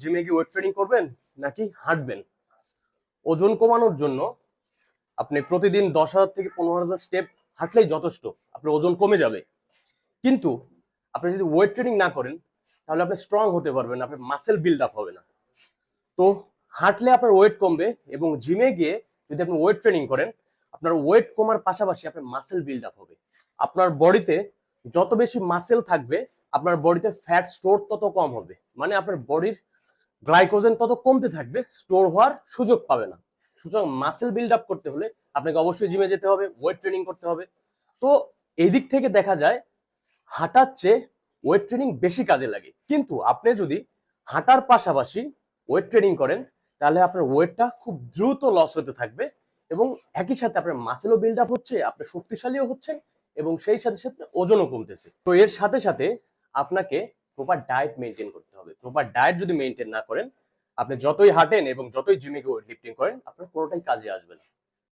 জিমে গিয়ে weight training করবেন নাকি হাঁটবেন? ওজন কমানোর জন্য আপনি প্রতিদিন দশ হাজার থেকে পনেরো হাজার স্টেপ হাঁটলেই যথেষ্ট, আপনার ওজন কমে যাবে। কিন্তু আপনি যদি ওয়েট ট্রেনিং না করেন, তাহলে আপনি স্ট্রং হতে পারবেন না আপনার মাসেল বিল্ড আপ হবে না। তো হাঁটলে আপনার ওয়েট কমবে এবং জিমে গিয়ে যদি আপনি ওয়েট ট্রেনিং করেন, আপনার ওয়েট কমার পাশাপাশি আপনার মাসেল বিল্ড আপ হবে। আপনার বডিতে যত বেশি মাসেল থাকবে, আপনার বডিতে ফ্যাট স্টোর তত কম হবে। মানে আপনার বডির গ্লাইকোজেন তত কমতে থাকবে, স্টোর হওয়ার সুযোগ পাবে না। সুতরাং মাসেল বিল্ড আপ করতে হলে আপনাকে অবশ্যই জিমে যেতে হবে ওয়েট ট্রেনিং করতে হবে। তো এই দিক থেকে দেখা যায়, হাঁটার চেয়ে ওয়েট ট্রেনিং বেশি কাজে লাগে। কিন্তু আপনি যদি হাঁটার পাশাপাশি ওয়েট ট্রেনিং করেন, তাহলে আপনার ওয়েটটা খুব দ্রুত লস হতে থাকবে এবং একই সাথে আপনার মাসেলও বিল্ড আপ হচ্ছে, আপনি শক্তিশালীও হচ্ছেন এবং সেই সাথে সাথে ওজনও কমতেছে। তো এর সাথে সাথে আপনাকে প্রপার ডায়েট মেনটেন করতে হবে। প্রপার ডায়েট যদি মেনটেন না করেন, আপনি যতই হাঁটেন এবং যতই জিমে লিফটিং করেন, আপনার কোনোটাই কাজে আসবে না।